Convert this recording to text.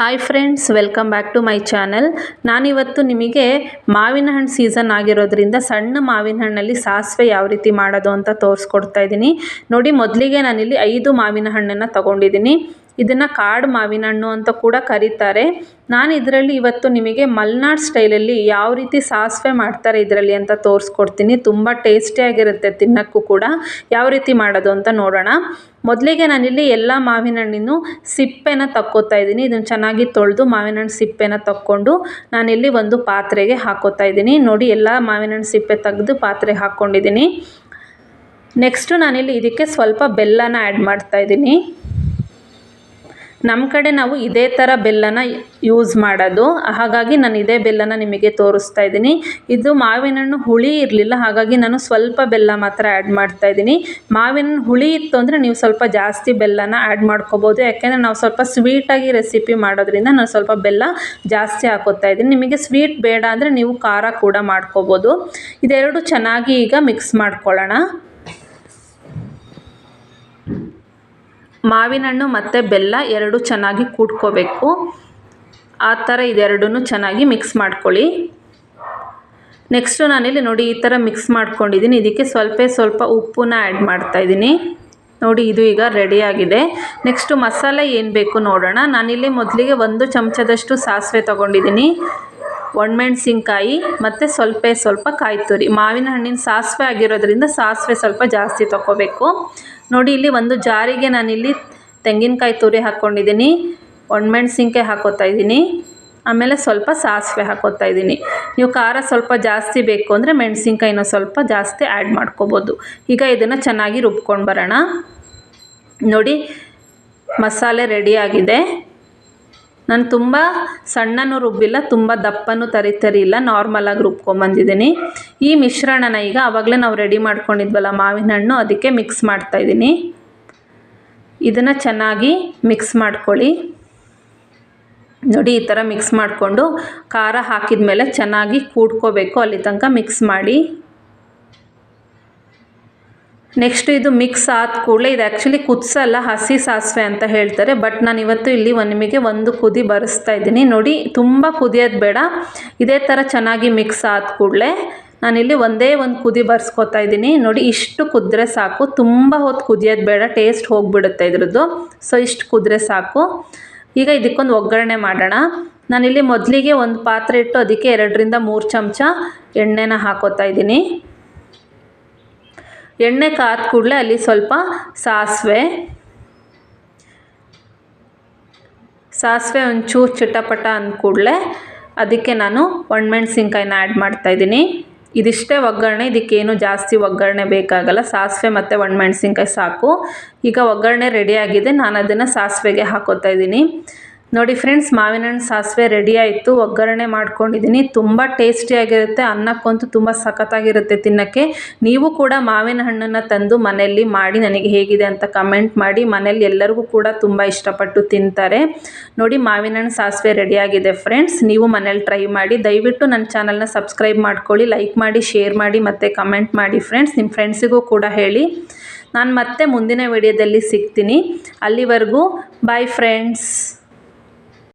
Hi friends welcome back to my channel ನಾನಿವತ್ತು ನಿಮಗೆ ಮಾವಿನ ಹಣ್ಣು ಸೀಸನ್ ಆಗಿರೋದ್ರಿಂದ ಸಣ್ಣ ಮಾವಿನ ಹಣ್ಣಲ್ಲಿ ಸಾಸಿವೆ ಯಾವ ರೀತಿ ಮಾಡೋದು ಅಂತ ತೋರಿಸ್ಕೊಡ್ತಾ ಇದ್ದೀನಿ. ನೋಡಿ, ಮೊದಲಿಗೆ ನಾನಿಲ್ಲಿ ಐದು ಮಾವಿನ ಹಣ್ಣನ್ನು ತಗೊಂಡಿದ್ದೀನಿ. ಇದನ್ನು ಕಾಡು ಮಾವಿನ ಹಣ್ಣು ಅಂತ ಕೂಡ ಕರೀತಾರೆ. ನಾನು ಇದರಲ್ಲಿ ಇವತ್ತು ನಿಮಗೆ ಮಲ್ನಾಡ್ ಸ್ಟೈಲಲ್ಲಿ ಯಾವ ರೀತಿ ಸಾಸಿವೆ ಮಾಡ್ತಾರೆ ಇದರಲ್ಲಿ ಅಂತ ತೋರಿಸ್ಕೊಡ್ತೀನಿ. ತುಂಬ ಟೇಸ್ಟಿಯಾಗಿರುತ್ತೆ ತಿನ್ನೋಕ್ಕೂ ಕೂಡ. ಯಾವ ರೀತಿ ಮಾಡೋದು ಅಂತ ನೋಡೋಣ. ಮೊದಲಿಗೆ ನಾನಿಲ್ಲಿ ಎಲ್ಲ ಮಾವಿನ ಹಣ್ಣಿನ ಸಿಪ್ಪೆನ ತಕ್ಕೋತಾ ಇದ್ದೀನಿ. ಇದನ್ನು ಚೆನ್ನಾಗಿ ತೊಳೆದು ಮಾವಿನ ಹಣ್ಣು ಸಿಪ್ಪೆನ ತಕ್ಕೊಂಡು ನಾನಿಲ್ಲಿ ಒಂದು ಪಾತ್ರೆಗೆ ಹಾಕೋತಾ ಇದ್ದೀನಿ. ನೋಡಿ, ಎಲ್ಲ ಮಾವಿನ ಹಣ್ಣು ಸಿಪ್ಪೆ ತೆಗೆದು ಪಾತ್ರೆಗೆ ಹಾಕ್ಕೊಂಡಿದ್ದೀನಿ. ನೆಕ್ಸ್ಟು ನಾನಿಲ್ಲಿ ಇದಕ್ಕೆ ಸ್ವಲ್ಪ ಬೆಲ್ಲನ ಆ್ಯಡ್ ಮಾಡ್ತಾ ಇದ್ದೀನಿ. ನಮ್ಮ ಕಡೆ ನಾವು ಇದೇ ಥರ ಬೆಲ್ಲನ ಯೂಸ್ ಮಾಡೋದು. ಹಾಗಾಗಿ ನಾನು ಇದೇ ಬೆಲ್ಲನ ನಿಮಗೆ ತೋರಿಸ್ತಾ ಇದ್ದೀನಿ. ಇದು ಮಾವಿನ ಹಣ್ಣು ಹುಳಿ ಇರಲಿಲ್ಲ, ಹಾಗಾಗಿ ನಾನು ಸ್ವಲ್ಪ ಬೆಲ್ಲ ಮಾತ್ರ ಆ್ಯಡ್ ಮಾಡ್ತಾ ಇದ್ದೀನಿ. ಮಾವಿನ ಹಣ್ಣು ಹುಳಿ ಇತ್ತು ಅಂದರೆ ನೀವು ಸ್ವಲ್ಪ ಜಾಸ್ತಿ ಬೆಲ್ಲನ ಆ್ಯಡ್ ಮಾಡ್ಕೋಬೋದು. ಯಾಕೆಂದರೆ ನಾವು ಸ್ವಲ್ಪ ಸ್ವೀಟಾಗಿ ರೆಸಿಪಿ ಮಾಡೋದ್ರಿಂದ ನಾನು ಸ್ವಲ್ಪ ಬೆಲ್ಲ ಜಾಸ್ತಿ ಹಾಕೋತಾ ಇದ್ದೀನಿ. ನಿಮಗೆ ಸ್ವೀಟ್ ಬೇಡ ಅಂದರೆ ನೀವು ಖಾರ ಕೂಡ ಮಾಡ್ಕೋಬೋದು. ಇದೆರಡು ಚೆನ್ನಾಗಿ ಈಗ ಮಿಕ್ಸ್ ಮಾಡ್ಕೊಳ್ಳೋಣ. ಮಾವಿನ ಹಣ್ಣು ಮತ್ತು ಬೆಲ್ಲ ಎರಡು ಚೆನ್ನಾಗಿ ಕೂಡ್ಕೋಬೇಕು. ಆ ಥರ ಇದೆರಡೂ ಚೆನ್ನಾಗಿ ಮಿಕ್ಸ್ ಮಾಡ್ಕೊಳ್ಳಿ. ನೆಕ್ಸ್ಟು ನಾನಿಲ್ಲಿ ನೋಡಿ ಈ ಥರ ಮಿಕ್ಸ್ ಮಾಡ್ಕೊಂಡಿದ್ದೀನಿ. ಇದಕ್ಕೆ ಸ್ವಲ್ಪ ಸ್ವಲ್ಪ ಉಪ್ಪನ್ನ ಆ್ಯಡ್ ಮಾಡ್ತಾಯಿದ್ದೀನಿ ನೋಡಿ ಇದು ಈಗ ರೆಡಿಯಾಗಿದೆ ನೆಕ್ಸ್ಟು ಮಸಾಲೆ ಏನು ಬೇಕು ನೋಡೋಣ. ನಾನಿಲ್ಲಿ ಮೊದಲಿಗೆ ಒಂದು ಚಮಚದಷ್ಟು ಸಾಸಿವೆ ತೊಗೊಂಡಿದ್ದೀನಿ. ಒಣಮೆಣ್ಸಿನ್ಕಾಯಿ ಮತ್ತು ಸ್ವಲ್ಪ ಸ್ವಲ್ಪ ಕಾಯಿ ತುರಿ ಮಾವಿನ ಹಣ್ಣಿನ ಸಾಸಿವೆ ಆಗಿರೋದ್ರಿಂದ ಸಾಸಿವೆ ಸ್ವಲ್ಪ ಜಾಸ್ತಿ ತೊಗೋಬೇಕು ನೋಡಿ, ಇಲ್ಲಿ ಒಂದು ಜಾರಿಗೆ ನಾನಿಲ್ಲಿ ತೆಂಗಿನಕಾಯಿ ತುರಿ ಹಾಕ್ಕೊಂಡಿದ್ದೀನಿ. ಒಣಮೆಣ್ಸಿನ್ಕಾಯಿ ಹಾಕೋತಾ ಇದ್ದೀನಿ. ಆಮೇಲೆ ಸ್ವಲ್ಪ ಸಾಸಿವೆ ಹಾಕೋತಾ ಇದ್ದೀನಿ. ನೀವು ಖಾರ ಸ್ವಲ್ಪ ಜಾಸ್ತಿ ಬೇಕು ಅಂದರೆ ಮೆಣಸಿನ್ಕಾಯಿನ ಸ್ವಲ್ಪ ಜಾಸ್ತಿ ಆ್ಯಡ್ ಮಾಡ್ಕೋಬೋದು. ಈಗ ಇದನ್ನು ಚೆನ್ನಾಗಿ ರುಬ್ಕೊಂಡು ಬರೋಣ. ನೋಡಿ, ಮಸಾಲೆ ರೆಡಿಯಾಗಿದೆ ನಾನು ತುಂಬ ಸಣ್ಣನೂ ರುಬ್ಬಿಲ್ಲ, ತುಂಬ ದಪ್ಪನೂ ತರಿ ತರಿ ಇಲ್ಲ ನಾರ್ಮಲಾಗಿ ರುಬ್ಕೊಂಬಂದಿದ್ದೀನಿ. ಈ ಮಿಶ್ರಣನ ಈಗ ಆವಾಗಲೇ ನಾವು ರೆಡಿ ಮಾಡ್ಕೊಂಡಿದ್ವಲ್ಲ ಮಾವಿನ ಹಣ್ಣು, ಅದಕ್ಕೆ ಮಿಕ್ಸ್ ಮಾಡ್ತಾಯಿದ್ದೀನಿ ಇದನ್ನು ಚೆನ್ನಾಗಿ ಮಿಕ್ಸ್ ಮಾಡ್ಕೊಳ್ಳಿ. ನೋಡಿ, ಈ ಥರ ಮಿಕ್ಸ್ ಮಾಡಿಕೊಂಡು ಖಾರ ಹಾಕಿದ ಮೇಲೆ ಚೆನ್ನಾಗಿ ಕೂಡ್ಕೋಬೇಕು, ಅಲ್ಲಿ ತನಕ ಮಿಕ್ಸ್ ಮಾಡಿ. ನೆಕ್ಸ್ಟ್ ಇದು ಮಿಕ್ಸ್ ಆದ ಕೂಡಲೇ ಇದು ಆ್ಯಕ್ಚುಲಿ ಕುದಿಸಲ್ಲ, ಹಸಿ ಸಾಸಿವೆ ಅಂತ ಹೇಳ್ತಾರೆ. ಬಟ್ ನಾನು ಇವತ್ತು ಇಲ್ಲಿ ಒಂದು ನಿಮಗೆ ಒಂದು ಕುದಿ ಬರೆಸ್ತಾ ಇದ್ದೀನಿ. ನೋಡಿ, ತುಂಬ ಕುದಿಯೋದು ಬೇಡ. ಇದೇ ಥರ ಚೆನ್ನಾಗಿ ಮಿಕ್ಸ್ ಆದ ಕೂಡಲೇ ನಾನಿಲ್ಲಿ ಒಂದೇ ಒಂದು ಕುದಿ ಬರ್ಸ್ಕೊತಾ ಇದ್ದೀನಿ. ನೋಡಿ, ಇಷ್ಟು ಕುದ್ರೆ ಸಾಕು. ತುಂಬ ಹೊತ್ತು ಕುದಿಯೋದು ಬೇಡ. ಟೇಸ್ಟ್ ಹೋಗಿಬಿಡುತ್ತೆ ಇದ್ರದ್ದು. ಸೊ ಇಷ್ಟು ಕುದ್ರೆ ಸಾಕು. ಈಗ ಇದಕ್ಕೊಂದು ಒಗ್ಗರಣೆ ಮಾಡೋಣ. ನಾನಿಲ್ಲಿ ಮೊದಲಿಗೆ ಒಂದು ಪಾತ್ರೆ ಇಟ್ಟು ಅದಕ್ಕೆ ಎರಡರಿಂದ ಮೂರು ಚಮಚ ಎಣ್ಣೆನ ಹಾಕೋತಾ ಇದ್ದೀನಿ. ಎಣ್ಣೆ ಕಾದ ಕೂಡಲೇ ಅಲ್ಲಿ ಸ್ವಲ್ಪ ಸಾಸಿವೆ. ಸಾಸಿವೆ ಒಂಚೂರು ಚಿಟಪಟ ಅಂದ ಕೂಡಲೇ ಅದಕ್ಕೆ ನಾನು ಒಣಮೆಣ್ಸಿನ್ಕಾಯಿನ ಆ್ಯಡ್ ಮಾಡ್ತಾಯಿದ್ದೀನಿ ಇದಿಷ್ಟೇ ಒಗ್ಗರಣೆ, ಇದಕ್ಕೇನು ಜಾಸ್ತಿ ಒಗ್ಗರಣೆ ಬೇಕಾಗಲ್ಲ. ಸಾಸಿವೆ ಮತ್ತು ಒಣಮೆಣ್ಸಿನ್ಕಾಯಿ ಸಾಕು. ಈಗ ಒಗ್ಗರಣೆ ರೆಡಿಯಾಗಿದೆ ನಾನು ಅದನ್ನು ಸಾಸಿವೆಗೆ ಹಾಕೋತಾ ಇದ್ದೀನಿ. ನೋಡಿ ಫ್ರೆಂಡ್ಸ್ ಮಾವಿನ ಹಣ್ಣು ಸಾಸಿವೆ ರೆಡಿ ಆಯಿತು. ಒಗ್ಗರಣೆ ಮಾಡ್ಕೊಂಡಿದ್ದೀನಿ ತುಂಬ ಟೇಸ್ಟಿಯಾಗಿರುತ್ತೆ ಅನ್ನಕ್ಕಂತೂ ತುಂಬ ಸಖತ್ತಾಗಿರುತ್ತೆ ತಿನ್ನೋಕ್ಕೆ. ನೀವು ಕೂಡ ಮಾವಿನ ಹಣ್ಣನ್ನು ತಂದು ಮನೆಯಲ್ಲಿ ಮಾಡಿ, ನನಗೆ ಹೇಗಿದೆ ಅಂತ ಕಮೆಂಟ್ ಮಾಡಿ ಮನೇಲಿ ಎಲ್ಲರಿಗೂ ಕೂಡ ತುಂಬ ಇಷ್ಟಪಟ್ಟು ತಿಂತಾರೆ. ನೋಡಿ, ಮಾವಿನ ಹಣ್ಣು ಸಾಸಿವೆ ರೆಡಿಯಾಗಿದೆ ಫ್ರೆಂಡ್ಸ್ ನೀವು ಮನೇಲಿ ಟ್ರೈ ಮಾಡಿ, ದಯವಿಟ್ಟು ನನ್ನ ಚಾನಲ್ನ ಸಬ್ಸ್ಕ್ರೈಬ್ ಮಾಡ್ಕೊಳ್ಳಿ ಲೈಕ್ ಮಾಡಿ ಶೇರ್ ಮಾಡಿ, ಮತ್ತು ಕಮೆಂಟ್ ಮಾಡಿ ಫ್ರೆಂಡ್ಸ್ ನಿಮ್ಮ ಫ್ರೆಂಡ್ಸಿಗೂ ಕೂಡ ಹೇಳಿ. ನಾನು ಮತ್ತೆ ಮುಂದಿನ ವಿಡಿಯೋದಲ್ಲಿ ಸಿಗ್ತೀನಿ. ಅಲ್ಲಿವರೆಗೂ ಬಾಯ್ ಫ್ರೆಂಡ್ಸ್